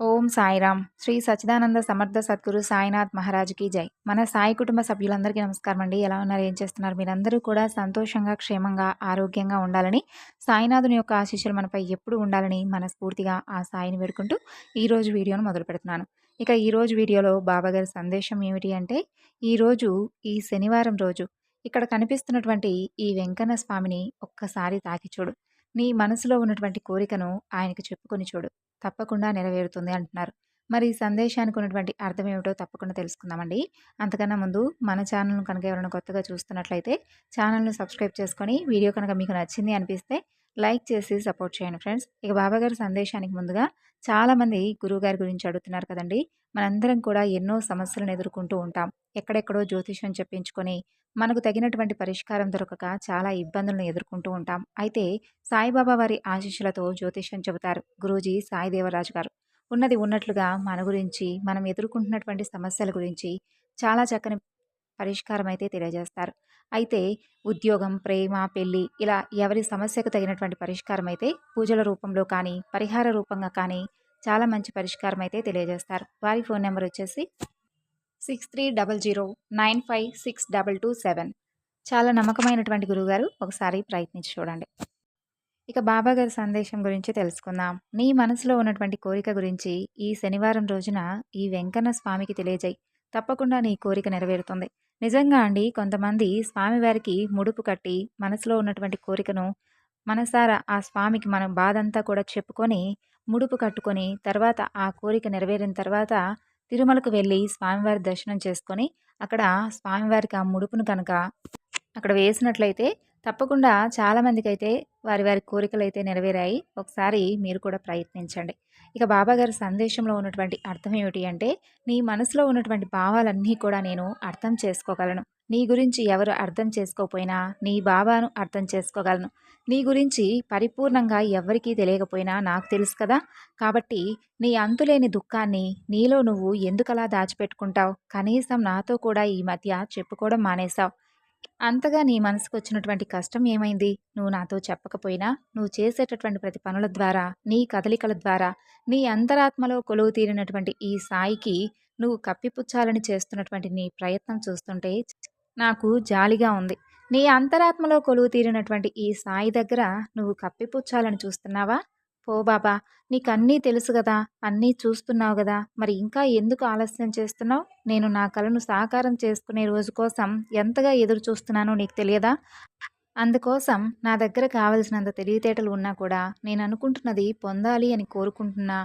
ఓం సాయిరామ్. శ్రీ సచ్చిదానంద సమర్థ సద్గురు సాయినాథ్ మహారాజ్కి జై. మన సాయి కుటుంబ సభ్యులందరికీ నమస్కారం అండి. ఎలా ఉన్నారు? ఏం చేస్తున్నారు? మీరందరూ కూడా సంతోషంగా క్షేమంగా ఆరోగ్యంగా ఉండాలని సాయినాథుని యొక్క ఆశీస్సులు మనపై ఎప్పుడు ఉండాలని మనస్ఫూర్తిగా ఆ సాయిని వేడుకుంటూ ఈరోజు వీడియోను మొదలు పెడుతున్నాను. ఇక ఈరోజు వీడియోలో బాబాగారి సందేశం ఏమిటి అంటే ఈరోజు ఈ శనివారం రోజు ఇక్కడ కనిపిస్తున్నటువంటి ఈ వెంకన్న స్వామిని ఒక్కసారి తాకి చూడు. నీ మనసులో ఉన్నటువంటి కోరికను ఆయనకు చెప్పుకొని చూడు. తప్పకుండా నెరవేరుతుంది అంటున్నారు. మరి ఈ సందేశానికి ఉన్నటువంటి అర్థం ఏమిటో తప్పకుండా తెలుసుకుందామండి. అంతకన్నా ముందు మన ఛానల్ను కనుక ఎవరైనా కొత్తగా చూస్తున్నట్లయితే ఛానల్ను సబ్స్క్రైబ్ చేసుకొని వీడియో కనుక మీకు నచ్చింది అనిపిస్తే లైక్ చేసి సపోర్ట్ చేయండి ఫ్రెండ్స్. ఇక బాబాగారి సందేశానికి ముందుగా చాలామంది గురువుగారి గురించి అడుగుతున్నారు కదండి. మనందరం కూడా ఎన్నో సమస్యలను ఎదుర్కొంటూ ఉంటాం. ఎక్కడెక్కడో జ్యోతిష్యం చెప్పించుకొని మనకు తగినటువంటి పరిష్కారం దొరకక చాలా ఇబ్బందులను ఎదుర్కొంటూ ఉంటాం. అయితే సాయిబాబా వారి ఆశీస్సులతో జ్యోతిష్యం చెబుతారు గురూజీ సాయిదేవరాజు గారు. ఉన్నది ఉన్నట్లుగా మన గురించి మనం ఎదుర్కొంటున్నటువంటి సమస్యల గురించి చాలా చక్కని పరిష్కారం అయితే తెలియజేస్తారు. అయితే ఉద్యోగం ప్రేమ పెళ్ళి ఇలా ఎవరి సమస్యకు తగినటువంటి పరిష్కారం అయితే పూజల రూపంలో కానీ పరిహార రూపంగా కానీ చాలా మంచి పరిష్కారం అయితే తెలియజేస్తారు. వారి ఫోన్ నెంబర్ వచ్చేసి six three double zero nine five six double two seven చాలా నమ్మకమైనటువంటి గురువుగారు ఒకసారి ప్రయత్నించి చూడండి. ఇక బాబా గారి సందేశం గురించి తెలుసుకుందాం. నీ మనసులో ఉన్నటువంటి కోరిక గురించి ఈ శనివారం రోజున ఈ వెంకన్న స్వామికి తెలియజేయి. తప్పకుండా నీ కోరిక నెరవేరుతుంది. నిజంగా అండి కొంతమంది స్వామివారికి ముడుపు కట్టి మనసులో ఉన్నటువంటి కోరికను మనసారా ఆ స్వామికి మనం బాధంతా కూడా చెప్పుకొని ముడుపు కట్టుకొని తర్వాత ఆ కోరిక నెరవేరిన తర్వాత తిరుమలకు వెళ్ళి స్వామివారి దర్శనం చేసుకొని అక్కడ స్వామివారికి ఆ ముడుపును కనుక అక్కడ వేసినట్లయితే తప్పకుండా చాలామందికి అయితే వారి వారి కోరికలు అయితే నెరవేరాయి. ఒకసారి మీరు కూడా ప్రయత్నించండి. ఇక బాబాగారి సందేశంలో ఉన్నటువంటి అర్థం ఏమిటి అంటే నీ మనసులో ఉన్నటువంటి భావాలన్నీ కూడా నేను అర్థం చేసుకోగలను. నీ గురించి ఎవరు అర్థం చేసుకోకపోయినా నీ బాబాను అర్థం చేసుకోగలను. నీ గురించి పరిపూర్ణంగా ఎవరికీ తెలియకపోయినా నాకు తెలుసు కదా. కాబట్టి నీ అంతులేని దుఃఖాన్ని నీలో నువ్వు ఎందుకలా దాచిపెట్టుకుంటావు? కనీసం నాతో కూడా ఈ మధ్య చెప్పుకోవడం మానేశావు. అంతగా నీ మనసుకు వచ్చినటువంటి కష్టం ఏమైంది? నువ్వు నాతో చెప్పకపోయినా నువ్వు చేసేటటువంటి ప్రతి పనుల ద్వారా నీ కదలికల ద్వారా నీ అంతరాత్మలో కొలువు తీరినటువంటి ఈ సాయికి నువ్వు కప్పిపుచ్చాలని చేస్తున్నటువంటి నీ ప్రయత్నం చూస్తుంటే నాకు జాలిగా ఉంది. నీ అంతరాత్మలో కొలువు తీరినటువంటి ఈ సాయి దగ్గర నువ్వు కప్పిపుచ్చాలని చూస్తున్నావా? పో బాబా నీకు అన్నీ తెలుసు కదా అన్నీ చూస్తున్నావు కదా మరి ఇంకా ఎందుకు ఆలస్యం చేస్తున్నావు? నేను నా కలను సాకారం చేసుకునే రోజు కోసం ఎంతగా ఎదురు చూస్తున్నానో నీకు తెలియదా? అందుకోసం నా దగ్గర కావలసినంత తెలివితేటలు ఉన్నా కూడా నేను అనుకుంటున్నది పొందాలి అని కోరుకుంటున్నా.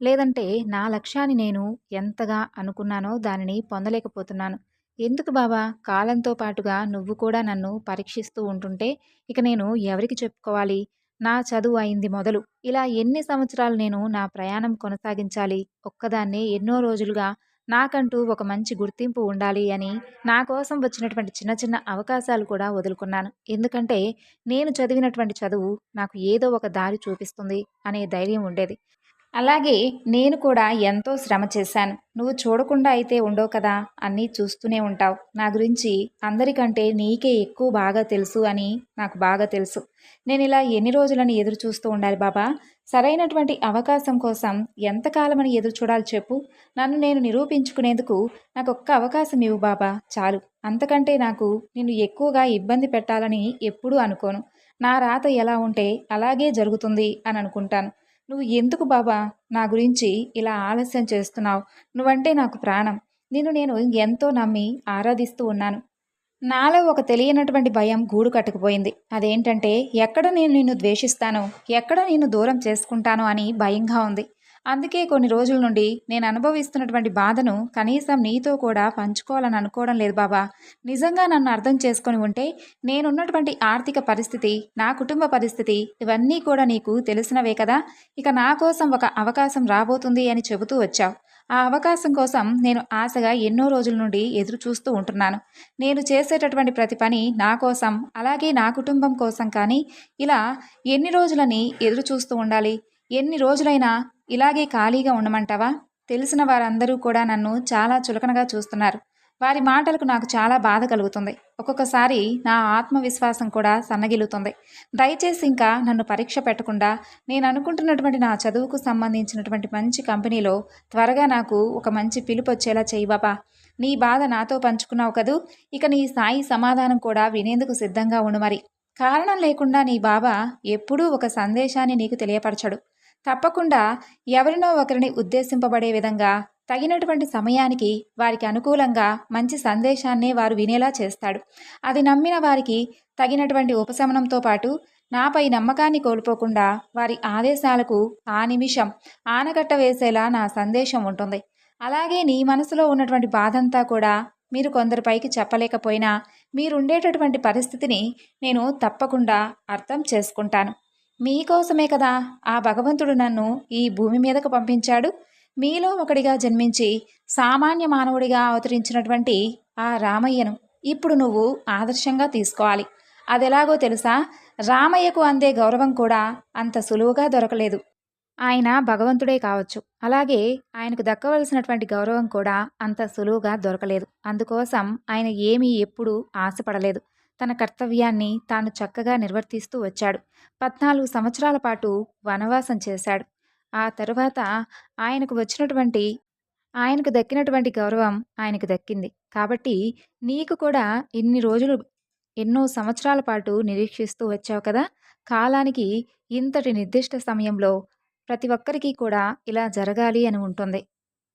లేదంటే నా లక్ష్యాన్ని నేను ఎంతగా అనుకున్నానో దానిని పొందలేకపోతున్నాను. ఎందుకు బాబా కాలంతో పాటుగా నువ్వు కూడా నన్ను పరీక్షిస్తూ ఉంటుంటే ఇక నేను ఎవరికి చెప్పుకోవాలి? నా చదువు అయింది మొదలు. ఇలా ఎన్ని సంవత్సరాలు నేను నా ప్రయాణం కొనసాగించాలి? ఒక్కదాన్నే ఎన్నో రోజులుగా నాకంటూ ఒక మంచి గుర్తింపు ఉండాలి అని నా కోసం వచ్చినటువంటి చిన్న చిన్న అవకాశాలు కూడా వదులుకున్నాను. ఎందుకంటే నేను చదివినటువంటి చదువు నాకు ఏదో ఒక దారి చూపిస్తుంది అనే ధైర్యం ఉండేది. అలాగే నేను కూడా ఎంతో శ్రమ చేశాను. నువ్వు చూడకుండా అయితే ఉండవు కదా? అన్నీ చూస్తూనే ఉంటావు. నా గురించి అందరికంటే నీకే ఎక్కువ బాగా తెలుసు అని నాకు బాగా తెలుసు. నేను ఇలా ఎన్ని రోజులని ఎదురు చూస్తూ ఉండాలి బాబా? సరైనటువంటి అవకాశం కోసం ఎంతకాలమని ఎదురు చూడాలి చెప్పు. నన్ను నేను నిరూపించుకునేందుకు నాకు ఒక్క అవకాశం ఇవ్వు బాబా. చాలు. అంతకంటే నాకు నిన్ను ఎక్కువగా ఇబ్బంది పెట్టాలని ఎప్పుడూ అనుకోను. నా రాత ఎలా ఉంటే అలాగే జరుగుతుంది అని అనుకుంటాను. నువ్వు ఎందుకు బాబా నా గురించి ఇలా ఆలస్యం చేస్తున్నావు? నువ్వంటే నాకు ప్రాణం. నిన్ను నేను ఎంతో నమ్మి ఆరాధిస్తూ ఉన్నాను. నాలో ఒక తెలియనటువంటి భయం గూడు కట్టుకుపోయింది. అదేంటంటే ఎక్కడ నేను నిన్ను ద్వేషిస్తానో ఎక్కడ నిన్ను దూరం చేసుకుంటానో అని భయంగా ఉంది. అందుకే కొన్ని రోజుల నుండి నేను అనుభవిస్తున్నటువంటి బాధను కనీసం నీతో కూడా పంచుకోవాలని అనుకోవడం లేదు బాబా. నిజంగా నన్ను అర్థం చేసుకొని ఉంటే నేనున్నటువంటి ఆర్థిక పరిస్థితి నా కుటుంబ పరిస్థితి ఇవన్నీ కూడా నీకు తెలిసినవే కదా. ఇక నా కోసం ఒక అవకాశం రాబోతుంది అని చెబుతూ వచ్చావు. ఆ అవకాశం కోసం నేను ఆశగా ఎన్నో రోజుల నుండి ఎదురు చూస్తూ ఉంటున్నాను. నేను చేసేటటువంటి ప్రతి పని నా కోసం అలాగే నా కుటుంబం కోసం కానీ ఇలా ఎన్ని రోజులని ఎదురు చూస్తూ ఉండాలి? ఎన్ని రోజులైనా ఇలాగే ఖాళీగా ఉండమంటావా? తెలిసిన వారందరూ కూడా నన్ను చాలా చులకనగా చూస్తున్నారు. వారి మాటలకు నాకు చాలా బాధ కలుగుతుంది. ఒక్కొక్కసారి నా ఆత్మవిశ్వాసం కూడా సన్నగిలుతుంది దయచేసి ఇంకా నన్ను పరీక్ష పెట్టకుండా నేను అనుకుంటున్నటువంటి నా చదువుకు సంబంధించినటువంటి మంచి కంపెనీలో త్వరగా నాకు ఒక మంచి పిలుపు వచ్చేలా చేయి బాబా. నీ బాధ నాతో పంచుకున్నావు కదూ? ఇక నీ సాయి సమాధానం కూడా వినేందుకు సిద్ధంగా ఉండు మరి. కారణం లేకుండా నీ బాబా ఎప్పుడూ ఒక సందేశాన్ని నీకు తెలియపరచడు. తప్పకుండా ఎవరినో ఒకరిని ఉద్దేశింపబడే విధంగా తగినటువంటి సమయానికి వారికి అనుకూలంగా మంచి సందేశాన్నే వారు వినేలా చేస్తాడు. అది నమ్మిన వారికి తగినటువంటి ఉపశమనంతో పాటు నాపై నమ్మకాన్ని కోల్పోకుండా వారి ఆదేశాలకు ఆ నిమిషం ఆనకట్ట వేసేలా నా సందేశం ఉంటుంది. అలాగే నీ మనసులో ఉన్నటువంటి బాధంతా కూడా మీరు కొందరిపైకి చెప్పలేకపోయినా మీరుండేటటువంటి పరిస్థితిని నేను తప్పకుండా అర్థం చేసుకుంటాను. మీకోసమే కదా ఆ భగవంతుడు నన్ను ఈ భూమి మీదకు పంపించాడు. మీలో ఒకడిగా జన్మించి సామాన్య మానవుడిగా అవతరించినటువంటి ఆ రామయ్యను ఇప్పుడు నువ్వు ఆదర్శంగా తీసుకోవాలి. అదెలాగో తెలుసా? రామయ్యకు అందే గౌరవం కూడా అంత సులువుగా దొరకలేదు. ఆయన భగవంతుడే కావచ్చు. అలాగే ఆయనకు దక్కవలసినటువంటి గౌరవం కూడా అంత సులువుగా దొరకలేదు. అందుకోసం ఆయన ఏమీ ఎప్పుడూ ఆశపడలేదు. తన కర్తవ్యాన్ని తాను చక్కగా నిర్వర్తిస్తూ వచ్చాడు. పద్నాలుగు సంవత్సరాల పాటు వనవాసం చేశాడు. ఆ తరువాత ఆయనకు వచ్చినటువంటి ఆయనకు దక్కినటువంటి గౌరవం ఆయనకు దక్కింది. కాబట్టి నీకు కూడా ఇన్ని రోజులు ఎన్నో సంవత్సరాల పాటు నిరీక్షిస్తూ వచ్చావు కదా? కాలానికి ఇంతటి నిర్దిష్ట సమయంలో ప్రతి ఒక్కరికి కూడా ఇలా జరగాలి అని ఉంటుంది.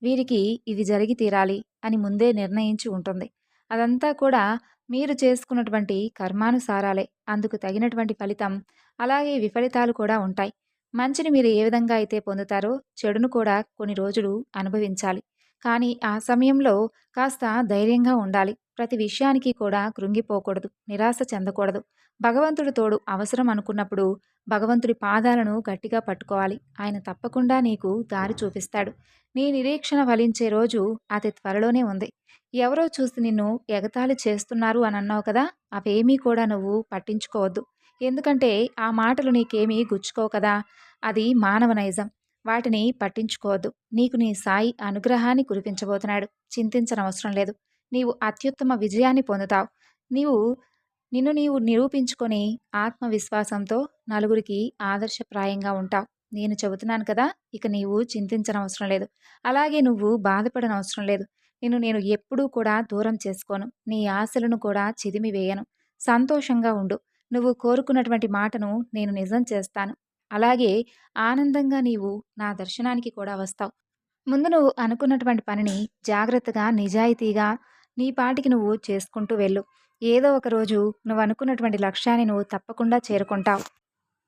వీరికి ఇది జరిగి తీరాలి అని ముందే నిర్ణయించి ఉంటుంది. అదంతా కూడా మీరు చేసుకున్నటువంటి కర్మానుసారాలే అందుకు తగినటువంటి ఫలితం అలాగే విఫలితాలు కూడా ఉంటాయి. మంచిని మీరు ఏ విధంగా అయితే పొందుతారో చెడును కూడా కొన్ని రోజులు అనుభవించాలి. కానీ ఆ సమయంలో కాస్త ధైర్యంగా ఉండాలి. ప్రతి విషయానికి కూడా కృంగిపోకూడదు నిరాశ చెందకూడదు. భగవంతుడు తోడు అవసరం అనుకున్నప్పుడు భగవంతుడి పాదాలను గట్టిగా పట్టుకోవాలి. ఆయన తప్పకుండా నీకు దారి చూపిస్తాడు. నీ నిరీక్షణ ఫలించే రోజు అతి త్వరలోనే ఉంది. ఎవరో చూసి నిన్ను ఎగతాళి చేస్తున్నారు అని అన్నావు కదా అవేమీ కూడా నువ్వు పట్టించుకోవద్దు. ఎందుకంటే ఆ మాటలు నీకేమీ గుచ్చుకోవు కదా అది మానవ నైజం. వాటిని పట్టించుకోవద్దు. నీకు నీ సాయి అనుగ్రహాన్ని కురిపించబోతున్నాడు. చింతించనవసరం లేదు. నీవు అత్యుత్తమ విజయాన్ని పొందుతావు. నీవు నిన్ను నీవు నిరూపించుకొని ఆత్మవిశ్వాసంతో నలుగురికి ఆదర్శప్రాయంగా ఉంటావు. నేను చెబుతున్నాను కదా ఇక నీవు చింతించనవసరం లేదు. అలాగే నువ్వు బాధపడనవసరం లేదు. నిన్ను నేను ఎప్పుడూ కూడా దూరం చేసుకోను. నీ ఆశలను కూడా చిదిమి వేయను సంతోషంగా ఉండు. నువ్వు కోరుకున్నటువంటి మాటను నేను నిజం చేస్తాను. అలాగే ఆనందంగా నీవు నా దర్శనానికి కూడా వస్తావు. ముందు నువ్వు అనుకున్నటువంటి పనిని జాగ్రత్తగా నిజాయితీగా నీ పాటికి నువ్వు చేసుకుంటూ వెళ్ళు. ఏదో ఒక రోజు నువ్వు అనుకున్నటువంటి లక్ష్యాన్ని నువ్వు తప్పకుండా చేరుకుంటావు.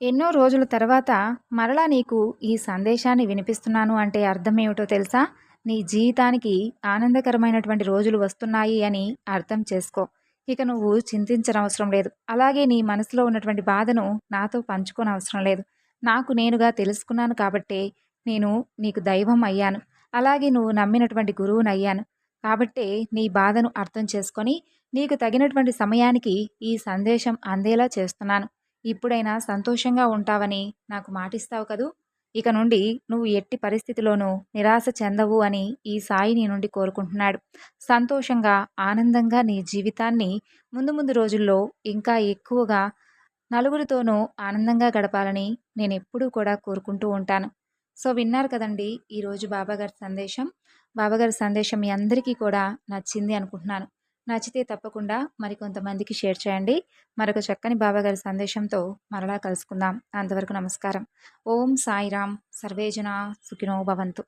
ఎన్నో రోజుల తర్వాత మరలా నీకు ఈ సందేశాన్ని వినిపిస్తున్నాను అంటే అర్థం ఏమిటో తెలుసా? నీ జీవితానికి ఆనందకరమైనటువంటి రోజులు వస్తున్నాయి అని అర్థం చేసుకో. ఇక నువ్వు చింతించనవసరం లేదు. అలాగే నీ మనసులో ఉన్నటువంటి బాధను నాతో పంచుకోనవసరం లేదు. నాకు నేనుగా తెలుసుకున్నాను కాబట్టే నేను నీకు దైవం అయ్యాను. అలాగే నువ్వు నమ్మినటువంటి గురువుని అయ్యాను కాబట్టే నీ బాధను అర్థం చేసుకొని నీకు తగినటువంటి సమయానికి ఈ సందేశం అందేలా చేస్తున్నాను. ఇప్పుడైనా సంతోషంగా ఉంటావని నాకు మాటిస్తావు కదూ? ఇక నుండి నువ్వు ఎట్టి పరిస్థితిలోనూ నిరాశ చెందవు అని ఈ సాయి నీ నుండి కోరుకుంటున్నాడు. సంతోషంగా ఆనందంగా నీ జీవితాన్ని ముందు ముందు రోజుల్లో ఇంకా ఎక్కువగా నలుగురితోనూ ఆనందంగా గడపాలని నేను ఎప్పుడూ కూడా కోరుకుంటూ ఉంటాను. సో విన్నారు కదండి ఈరోజు బాబాగారి సందేశం? బాబాగారి సందేశం మీ అందరికీ కూడా నచ్చింది అనుకుంటున్నాను. నచ్చితే తప్పకుండా మరికొంతమందికి షేర్ చేయండి. మరొక చక్కని బాబాగారి సందేశంతో మరలా కలుసుకుందాం. అంతవరకు నమస్కారం. ఓం సాయిరామ్ సర్వేజన సుఖినో భవంతు.